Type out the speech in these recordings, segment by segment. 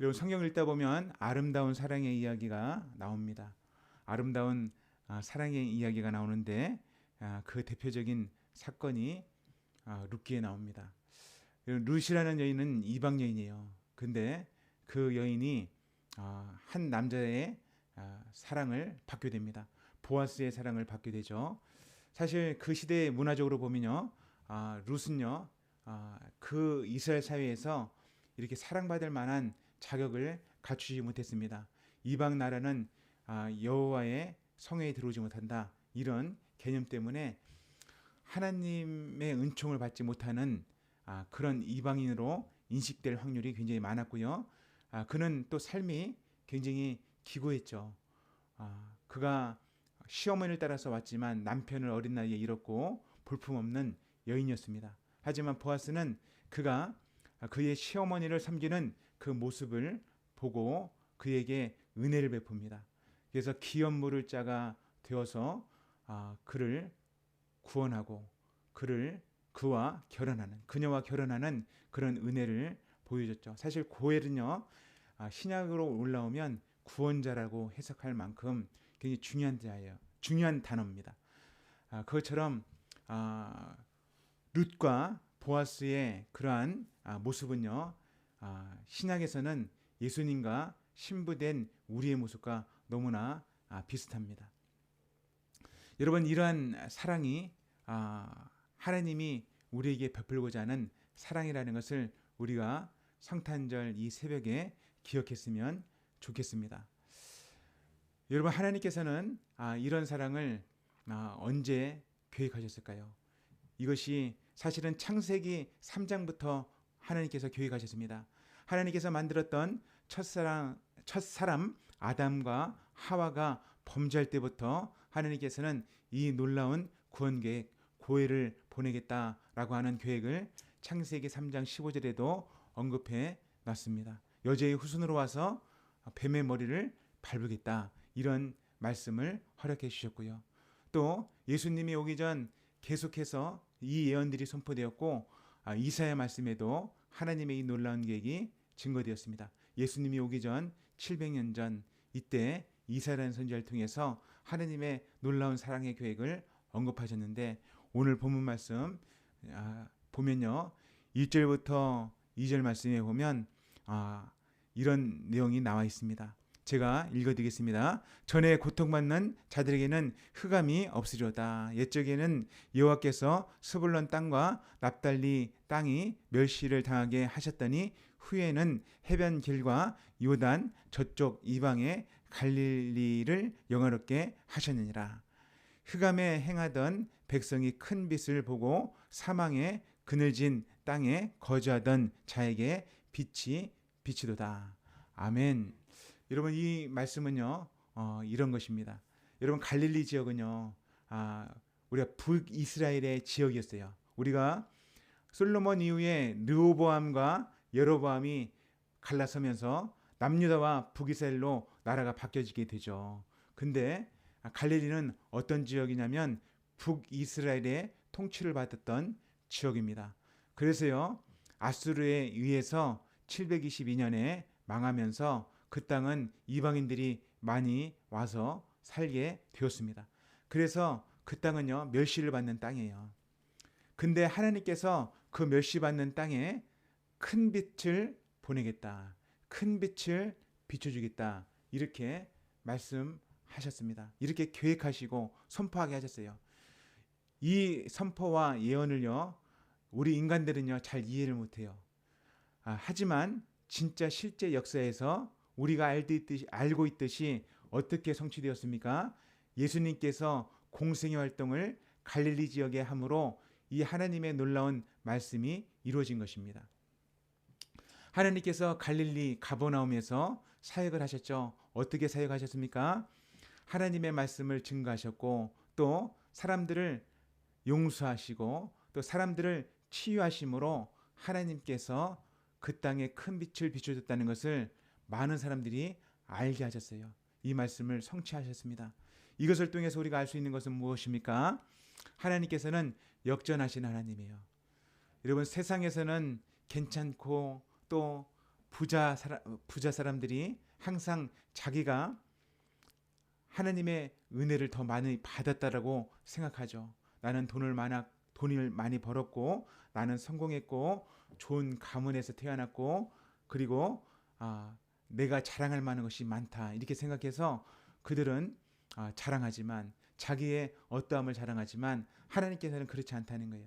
여러분 성경을 읽다 보면 아름다운 사랑의 이야기가 나옵니다. 아름다운 아, 사랑의 이야기가 나오는데 아, 그 대표적인 사건이 아, 룻기에 나옵니다. 룻이라는 여인은 이방 여인이에요. 근데 그 여인이 아, 한 남자의 아, 사랑을 받게 됩니다. 보아스의 사랑을 받게 되죠. 사실 그 시대 문화적으로 보면요, 아, 룻은요, 아, 그 이스라엘 사회에서 이렇게 사랑받을 만한 자격을 갖추지 못했습니다. 이방 나라는 아, 여호와의 성회에 들어오지 못한다 이런 개념 때문에 하나님의 은총을 받지 못하는 아, 그런 이방인으로 인식될 확률이 굉장히 많았고요. 아, 그는 또 삶이 굉장히 기고했죠. 아, 그가 시어머니를 따라서 왔지만 남편을 어린 나이에 잃었고 볼품없는 여인이었습니다. 하지만 보아스는 그가 그의 시어머니를 섬기는 그 모습을 보고 그에게 은혜를 베풉니다. 그래서 기업 물을 자가 되어서 아, 그를 구원하고 그를 그와 결혼하는 그녀와 결혼하는 그런 은혜를 보여줬죠. 사실 고엘은요 아, 신약으로 올라오면 구원자라고 해석할 만큼 굉장히 중요한 자예요. 중요한 단어입니다. 아, 그것처럼 아, 룻과 보아스의 그러한 아, 모습은요 아, 신약에서는 예수님과 신부된 우리의 모습과 너무나 아, 비슷합니다. 여러분 이러한 사랑이 아, 하나님이 우리에게 베풀고자 하는 사랑이라는 것을 우리가 성탄절 이 새벽에 기억했으면 좋겠습니다. 여러분 하나님께서는 아, 이런 사랑을 아, 언제 계획하셨을까요? 이것이 사실은 창세기 3장부터 하나님께서 계획하셨습니다. 하나님께서 만들었던 첫사랑 첫사람 아담과 하와가 범죄할 때부터 하나님께서는 이 놀라운 구원 계획 고해를 보내겠다라고 하는 계획을 창세기 3장 15절에도 언급해 놨습니다. 여자의 후손으로 와서 뱀의 머리를 밟으겠다. 이런 말씀을 허락해 주셨고요. 또 예수님이 오기 전 계속해서 이 예언들이 선포되었고 아, 이사야 말씀에도 하나님의 이 놀라운 계획이 증거되었습니다. 예수님이 오기 전 700년 전 이때 이사라는 선지자를 통해서 하나님의 놀라운 사랑의 계획을 언급하셨는데 오늘 본문 말씀 아, 보면요. 1절부터 2절 말씀에 보면 아, 이런 내용이 나와 있습니다. 제가 읽어드리겠습니다. 전에 고통받는 자들에게는 흑암이 없으리로다. 옛적에는 여호와께서 스불론 땅과 납달리 땅이 멸시를 당하게 하셨더니 후에는 해변 길과 요단 저쪽 이방의 갈릴리를 영화롭게 하셨느니라. 흑암에 행하던 백성이 큰 빛을 보고 사망의 그늘진 땅에 거주하던 자에게 빛이 비치도다. 아멘. 여러분 이 말씀은요 어, 이런 것입니다. 여러분 갈릴리 지역은요 아, 우리가 북이스라엘의 지역이었어요. 우리가 솔로몬 이후에 르호보암과 여로보암이 갈라서면서 남유다와 북이스라엘로 나라가 바뀌어지게 되죠. 근데 갈릴리는 어떤 지역이냐면 북이스라엘의 통치를 받았던 지역입니다. 그래서요 아수르에 의해서 722년에 망하면서 그 땅은 이방인들이 많이 와서 살게 되었습니다. 그래서 그 땅은요, 멸시를 받는 땅이에요. 근데 하나님께서 그 멸시받는 땅에 큰 빛을 보내겠다. 큰 빛을 비춰주겠다. 이렇게 말씀하셨습니다. 이렇게 계획하시고 선포하게 하셨어요. 이 선포와 예언을요, 우리 인간들은요, 잘 이해를 못해요. 아, 하지만 진짜 실제 역사에서 우리가 알듯이, 알고 있듯이 어떻게 성취되었습니까? 예수님께서 공생의 활동을 갈릴리 지역에 함으로 이 하나님의 놀라운 말씀이 이루어진 것입니다. 하나님께서 갈릴리 가버나움에서 사역을 하셨죠. 어떻게 사역하셨습니까? 하나님의 말씀을 증거하셨고 또 사람들을 용서하시고 또 사람들을 치유하심으로 하나님께서 그 땅에 큰 빛을 비춰줬다는 것을 많은 사람들이 알게 하셨어요. 이 말씀을 성취하셨습니다. 이것을 통해서 우리가 알 수 있는 것은 무엇입니까? 하나님께서는 역전하신 하나님이에요. 여러분 세상에서는 괜찮고 또 부자 사람 부자 사람들이 항상 자기가 하나님의 은혜를 더 많이 받았다라고 생각하죠. 나는 돈을 많아 돈을 많이 벌었고 나는 성공했고 좋은 가문에서 태어났고 그리고 아, 내가 자랑할 만한 것이 많다 이렇게 생각해서 그들은 아, 자랑하지만 자기의 어떠함을 자랑하지만 하나님께서는 그렇지 않다는 거예요.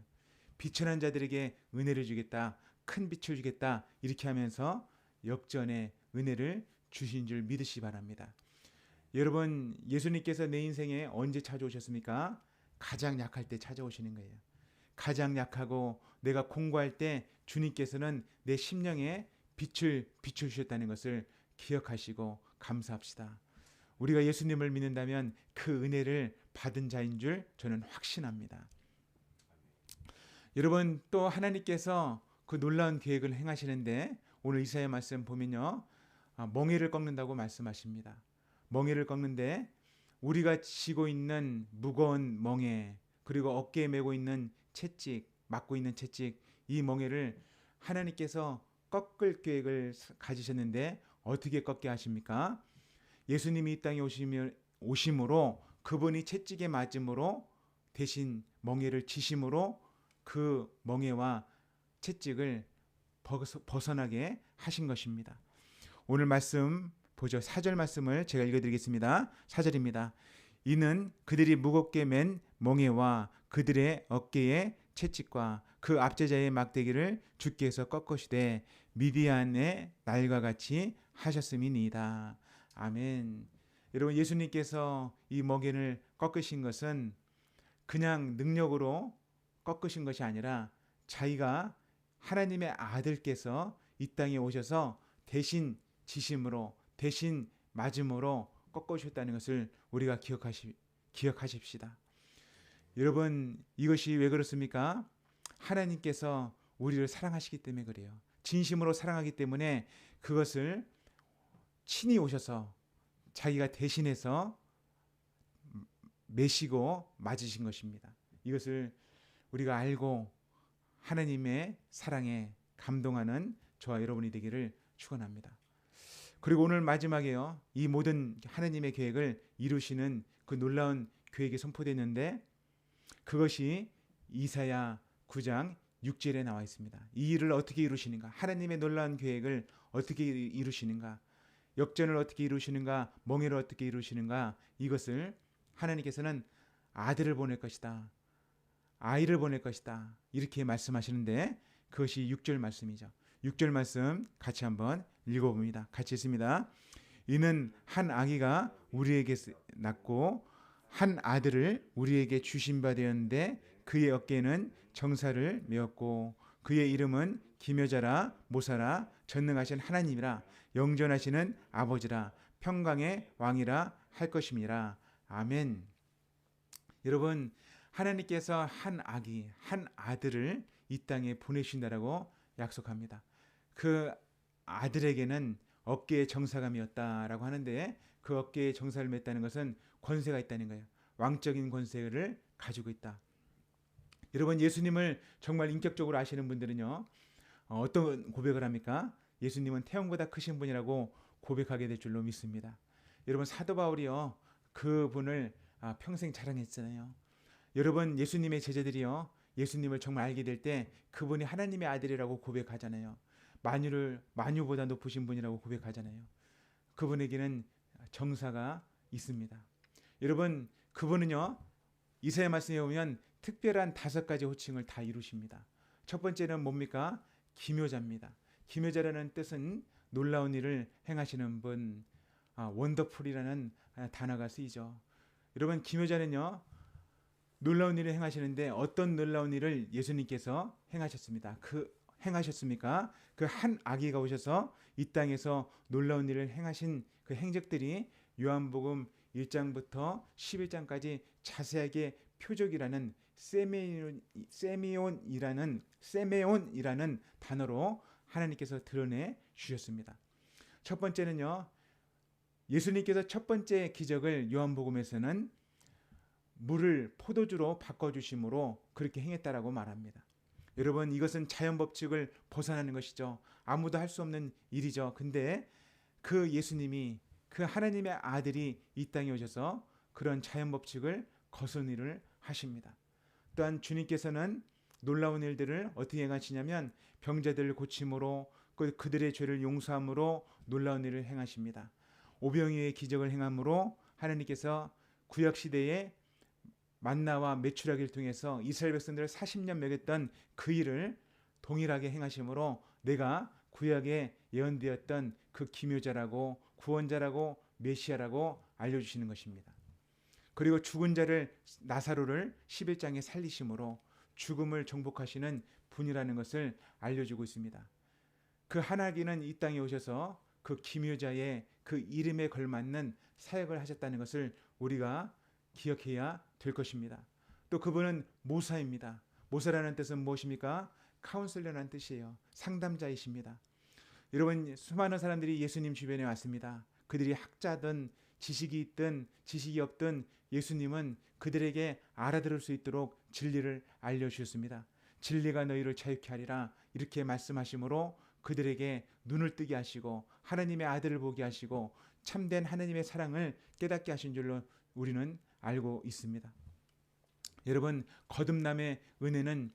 비천한 자들에게 은혜를 주겠다, 큰 빛을 주겠다 이렇게 하면서 역전의 은혜를 주신 줄 믿으시 바랍니다. 여러분 예수님께서 내 인생에 언제 찾아오셨습니까? 가장 약할 때 찾아오시는 거예요. 가장 약하고 내가 공부할 때 주님께서는 내 심령에 빛을 비추셨다는 것을 기억하시고 감사합시다. 우리가 예수님을 믿는다면 그 은혜를 받은 자인 줄 저는 확신합니다. 여러분 또 하나님께서 그 놀라운 계획을 행하시는데 오늘 이사야 말씀 보면요 아, 멍에를 꺾는다고 말씀하십니다. 멍에를 꺾는데 우리가 지고 있는 무거운 멍에 그리고 어깨에 메고 있는 채찍 맡고 있는 채찍 이 멍에를 하나님께서 꺾을 계획을 가지셨는데 어떻게 꺾게 하십니까? 예수님이 이 땅에 오시면 오심으로 그분이 채찍에 맞음으로 대신 멍에를 지심으로 그 멍에와 채찍을 벗어나게 하신 것입니다. 오늘 말씀 보죠. 사절 말씀을 제가 읽어드리겠습니다. 사절입니다. 이는 그들이 무겁게 맨 멍에와 그들의 어깨에 채찍과 그 압제자의 막대기를 주께서 꺾으시되 미디안의 날과 같이 하셨음이니이다. 아멘. 여러분 예수님께서 이 먹이를 꺾으신 것은 그냥 능력으로 꺾으신 것이 아니라 자기가 하나님의 아들께서 이 땅에 오셔서 대신 지심으로 대신 맞음으로 꺾으셨다는 것을 우리가 기억하시, 기억하십시다. 여러분 이것이 왜 그렇습니까? 하나님께서 우리를 사랑하시기 때문에 그래요. 진심으로 사랑하기 때문에 그것을 친히 오셔서 자기가 대신해서 매시고 맞으신 것입니다. 이것을 우리가 알고 하나님의 사랑에 감동하는 저와 여러분이 되기를 축원합니다. 그리고 오늘 마지막에요. 이 모든 하나님의 계획을 이루시는 그 놀라운 계획이 선포됐는데 그것이 이사야 9장 6절에 나와 있습니다. 이 일을 어떻게 이루시는가? 하나님의 놀라운 계획을 어떻게 이루시는가? 역전을 어떻게 이루시는가? 멍해를 어떻게 이루시는가? 이것을 하나님께서는 아들을 보낼 것이다. 아이를 보낼 것이다. 이렇게 말씀하시는데 그것이 6절 말씀이죠. 6절 말씀 같이 한번 읽어봅니다. 같이 있습니다. 이는 한 아기가 우리에게 낳고 한 아들을 우리에게 주신 바 되었는데 그의 어깨에는 정사를 메었고 그의 이름은 기묘자라 모사라 전능하신 하나님이라 영전하시는 아버지라 평강의 왕이라 할 것임이라 아멘. 여러분 하나님께서 한 아기 한 아들을 이 땅에 보내신다라고 약속합니다. 그 아들에게는 어깨에 정사감이었다라고 하는데 그 어깨에 정사를 맸다는 것은 권세가 있다는 거예요. 왕적인 권세를 가지고 있다. 여러분 예수님을 정말 인격적으로 아시는 분들은요. 어, 어떤 고백을 합니까? 예수님은 태양보다 크신 분이라고 고백하게 될 줄로 믿습니다. 여러분 사도 바울이요. 그분을 아, 평생 자랑했잖아요. 여러분 예수님의 제자들이요. 예수님을 정말 알게 될 때 그분이 하나님의 아들이라고 고백하잖아요. 만유를 만유보다 높으신 분이라고 고백하잖아요. 그분에게는 정사가 있습니다. 여러분 그분은요 이사야 말씀에 보면 특별한 다섯 가지 호칭을 다 이루십니다. 첫 번째는 뭡니까? 기묘자입니다. 기묘자라는 뜻은 놀라운 일을 행하시는 분, 아, 원더풀이라는 단어가 쓰이죠. 여러분 기묘자는요 놀라운 일을 행하시는데 어떤 놀라운 일을 예수님께서 행하셨습니다. 그 행하셨습니까? 그 한 아기가 오셔서 이 땅에서 놀라운 일을 행하신 그 행적들이 요한복음 1장부터 11장까지 자세하게 표적이라는 세메온, 세미온이라는 세메온이라는 단어로 하나님께서 드러내 주셨습니다. 첫 번째는요. 예수님께서 첫 번째 기적을 요한복음에서는 물을 포도주로 바꿔 주심으로 그렇게 행했다라고 말합니다. 여러분 이것은 자연 법칙을 벗어나는 것이죠. 아무도 할 수 없는 일이죠. 근데 그 예수님이 그 하나님의 아들이 이 땅에 오셔서 그런 자연 법칙을 일을 하십니다. 또한 주님께서는 놀라운 일들을 어떻게 행하시냐면 병자들을 고침으로 그 그들의 죄를 용서함으로 놀라운 일을 행하십니다. 오병이의 기적을 행함으로 하나님께서 구약 시대에 만나와 메추라기를 통해서 이스라엘 백성들을 40년 먹였던 그 일을 동일하게 행하심으로 내가 구약에 예언되었던 그 기묘자라고 구원자라고 메시아라고 알려주시는 것입니다. 그리고 죽은 자를 나사로를 11장에 살리심으로 죽음을 정복하시는 분이라는 것을 알려주고 있습니다. 그 하나님은 이 땅에 오셔서 그 기묘자의 그 이름에 걸맞는 사역을 하셨다는 것을 우리가 기억해야 될 것입니다. 또 그분은 모사입니다. 모사라는 뜻은 무엇입니까? 카운슬러라는 뜻이에요. 상담자이십니다. 여러분 수많은 사람들이 예수님 주변에 왔습니다. 그들이 학자든 지식이 있든 지식이 없든 예수님은 그들에게 알아들을 수 있도록 진리를 알려주셨습니다. 진리가 너희를 자유케 하리라 이렇게 말씀하시므로 그들에게 눈을 뜨게 하시고 하나님의 아들을 보게 하시고 참된 하나님의 사랑을 깨닫게 하신 줄로 우리는 알고 있습니다. 여러분 거듭남의 은혜는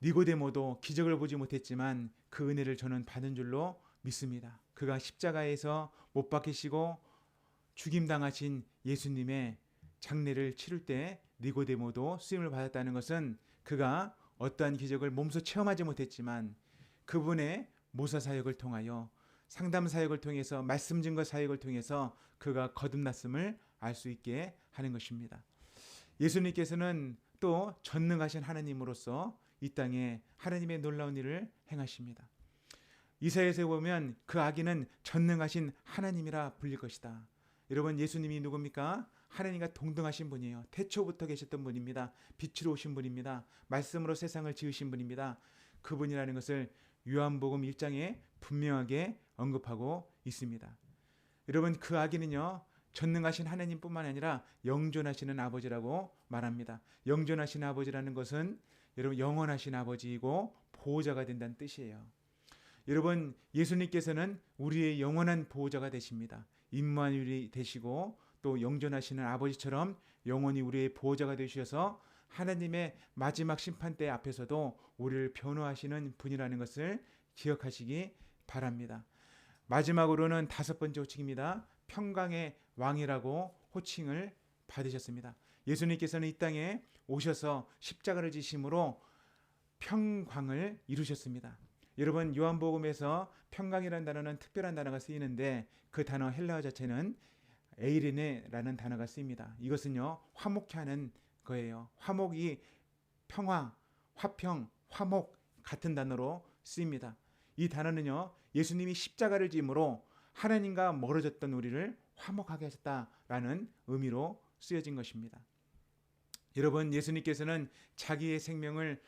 니고데모도 기적을 보지 못했지만 그 은혜를 저는 받은 줄로 믿습니다. 그가 십자가에서 못 박히시고 죽임 당하신 예수님의 장례를 치를 때 니고데모도 쓰임을 받았다는 것은 그가 어떠한 기적을 몸소 체험하지 못했지만 그분의 모사 사역을 통하여 상담 사역을 통해서 말씀 증거 사역을 통해서 그가 거듭났음을 알 수 있게 하는 것입니다. 예수님께서는 또 전능하신 하나님으로서 이 땅에 하나님의 놀라운 일을 행하십니다. 이사야에서 보면 그 아기는 전능하신 하나님이라 불릴 것이다. 여러분 예수님이 누굽니까? 하나님과 동등하신 분이에요. 태초부터 계셨던 분입니다. 빛으로 오신 분입니다. 말씀으로 세상을 지으신 분입니다. 그분이라는 것을 요한복음 1장에 분명하게 언급하고 있습니다. 여러분 그 아기는요. 전능하신 하나님뿐만 아니라 영존하시는 아버지라고 말합니다. 영존하신 아버지라는 것은 여러분 영원하신 아버지이고 보호자가 된다는 뜻이에요. 여러분 예수님께서는 우리의 영원한 보호자가 되십니다. 임마누엘이 되시고 또 영존하시는 아버지처럼 영원히 우리의 보호자가 되셔서 하나님의 마지막 심판 때 앞에서도 우리를 변호하시는 분이라는 것을 기억하시기 바랍니다. 마지막으로는 다섯 번째 호칭입니다. 평강의 왕이라고 호칭을 받으셨습니다. 예수님께서는 이 땅에 오셔서 십자가를 지심으로 평강을 이루셨습니다. 여러분 요한복음에서 평강이라는 단어는 특별한 단어가 쓰이는데 그 단어 헬라어 자체는 에이르네라는 단어가 쓰입니다. 이것은요 화목케 하는 거예요. 화목이 평화, 화평, 화목 같은 단어로 쓰입니다. 이 단어는요 예수님이 십자가를 짐으로 하나님과 멀어졌던 우리를 화목하게 하셨다라는 의미로 쓰여진 것입니다. 여러분 예수님께서는 자기의 생명을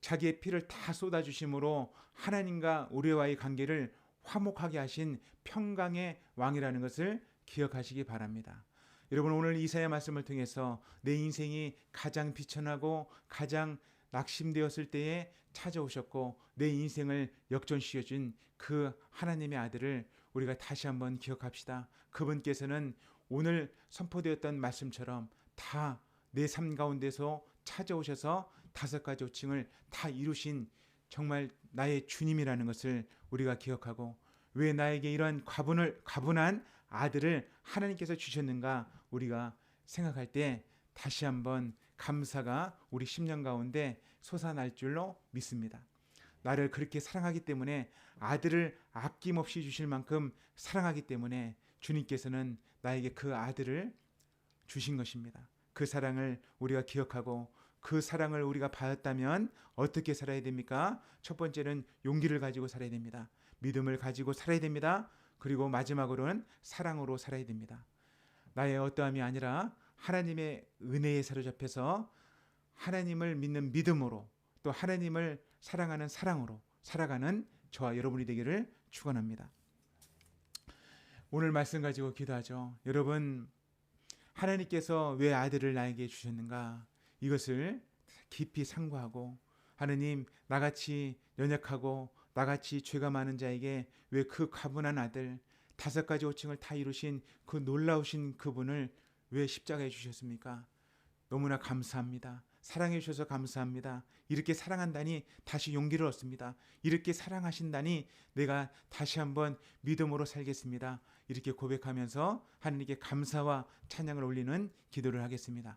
자기의 피를 다 쏟아 주심으로 하나님과 우리와의 관계를 화목하게 하신 평강의 왕이라는 것을 기억하시기 바랍니다. 여러분 오늘 이사야 말씀을 통해서 내 인생이 가장 비천하고 가장 낙심되었을 때에 찾아오셨고 내 인생을 역전시켜 준그 하나님의 아들을 우리가 다시 한번 기억합시다. 그분께서는 오늘 선포되었던 말씀처럼 다 내 삶 가운데서 찾아오셔서 다섯 가지 호칭을 다 이루신 정말 나의 주님이라는 것을 우리가 기억하고 왜 나에게 이런 과분을 과분한 아들을 하나님께서 주셨는가 우리가 생각할 때 다시 한번 감사가 우리 심령 가운데 솟아날 줄로 믿습니다. 나를 그렇게 사랑하기 때문에 아들을 아낌없이 주실 만큼 사랑하기 때문에 주님께서는 나에게 그 아들을 주신 것입니다. 그 사랑을 우리가 기억하고 그 사랑을 우리가 받았다면 어떻게 살아야 됩니까? 첫 번째는 용기를 가지고 살아야 됩니다. 믿음을 가지고 살아야 됩니다. 그리고 마지막으로는 사랑으로 살아야 됩니다. 나의 어떠함이 아니라 하나님의 은혜에 사로잡혀서 하나님을 믿는 믿음으로 또 하나님을 사랑하는 사랑으로 살아가는 저와 여러분이 되기를 축원합니다. 오늘 말씀 가지고 기도하죠. 여러분 하나님께서 왜 아들을 나에게 주셨는가 이것을 깊이 상고하고 하느님 나같이 연약하고 나같이 죄가 많은 자에게 왜 그 가분한 아들 다섯 가지 호칭을 다 이루신 그 놀라우신 그분을 왜 십자가에 주셨습니까? 너무나 감사합니다. 사랑해 주셔서 감사합니다. 이렇게 사랑한다니 다시 용기를 얻습니다. 이렇게 사랑하신다니 내가 다시 한번 믿음으로 살겠습니다. 이렇게 고백하면서 하느님께 감사와 찬양을 올리는 기도를 하겠습니다.